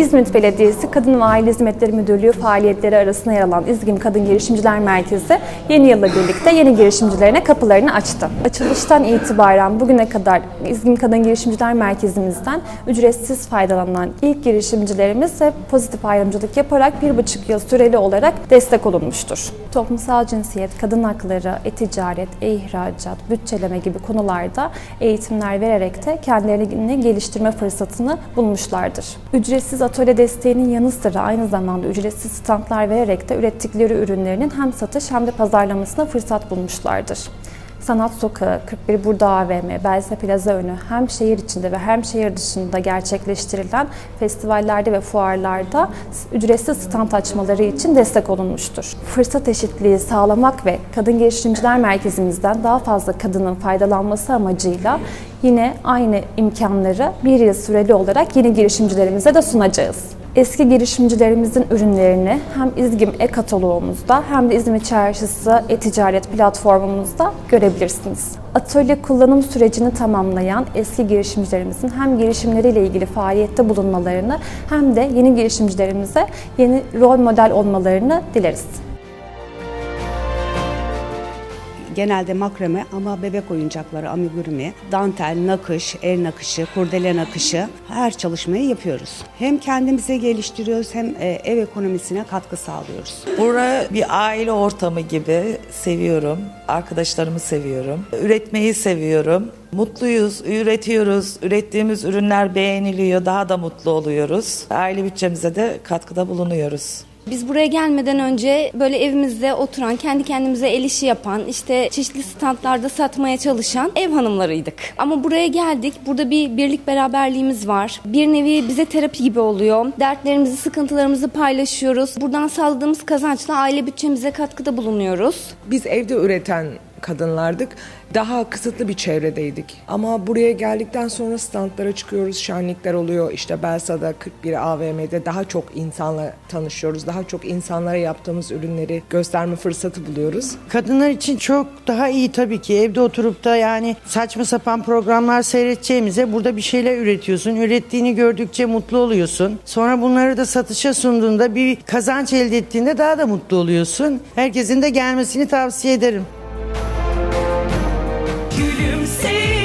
İzmit Belediyesi Kadın ve Aile Hizmetleri Müdürlüğü faaliyetleri arasında yer alan İzgim Kadın Girişimciler Merkezi yeni yılla birlikte yeni girişimcilerine kapılarını açtı. Açılıştan itibaren bugüne kadar İzgim Kadın Girişimciler Merkezimizden ücretsiz faydalanan ilk girişimcilerimiz ve pozitif ayrımcılık yaparak bir buçuk yıl süreli olarak destek olunmuştur. Toplumsal cinsiyet, kadın hakları, e-ticaret, e-ihracat, bütçeleme gibi konularda eğitimler vererek de kendilerini geliştirme fırsatını bulmuşlardır. Ücretsiz atölye desteğinin yanı sıra aynı zamanda ücretsiz standlar vererek de ürettikleri ürünlerinin hem satış hem de pazarlamasına fırsat bulmuşlardır. Sanat Sokağı, 41 Burda AVM, Belsa Plaza önü hem şehir içinde ve hem şehir dışında gerçekleştirilen festivallerde ve fuarlarda ücretsiz stand açmaları için destek olunmuştur. Fırsat eşitliği sağlamak ve Kadın Girişimciler Merkezimizden daha fazla kadının faydalanması amacıyla yine aynı imkanları bir yıl süreli olarak yeni girişimcilerimize de sunacağız. Eski girişimcilerimizin ürünlerini hem İzgim e-kataloğumuzda hem de İzmir Çarşısı e-ticaret platformumuzda görebilirsiniz. Atölye kullanım sürecini tamamlayan eski girişimcilerimizin hem girişimleriyle ilgili faaliyette bulunmalarını hem de yeni girişimcilerimize yeni rol model olmalarını dileriz. Genelde makrame ama bebek oyuncakları, amigurumi, dantel, nakış, el nakışı, kurdele nakışı her çalışmayı yapıyoruz. Hem kendimize geliştiriyoruz hem e, ev ekonomisine katkı sağlıyoruz. Bura bir aile ortamı gibi seviyorum. Arkadaşlarımı seviyorum. Üretmeyi seviyorum. Mutluyuz, üretiyoruz. Ürettiğimiz ürünler beğeniliyor. Daha da mutlu oluyoruz. Aile bütçemize de katkıda bulunuyoruz. Biz buraya gelmeden önce böyle evimizde oturan, kendi kendimize el işi yapan, işte çeşitli standlarda satmaya çalışan ev hanımlarıydık. Ama buraya geldik, burada bir birlik beraberliğimiz var. Bir nevi bize terapi gibi oluyor. Dertlerimizi, sıkıntılarımızı paylaşıyoruz. Buradan sağladığımız kazançla aile bütçemize katkıda bulunuyoruz. Biz evde üreten kadınlardık. Daha kısıtlı bir çevredeydik. Ama buraya geldikten sonra standlara çıkıyoruz. Şenlikler oluyor. İşte Belsa'da 41 AVM'de daha çok insanla tanışıyoruz. Daha çok insanlara yaptığımız ürünleri gösterme fırsatı buluyoruz. Kadınlar için çok daha iyi tabii ki. Evde oturup da yani saçma sapan programlar seyredeceğimize burada bir şeyler üretiyorsun. Ürettiğini gördükçe mutlu oluyorsun. Sonra bunları da satışa sunduğunda bir kazanç elde ettiğinde daha da mutlu oluyorsun. Herkesin de gelmesini tavsiye ederim gülümseyin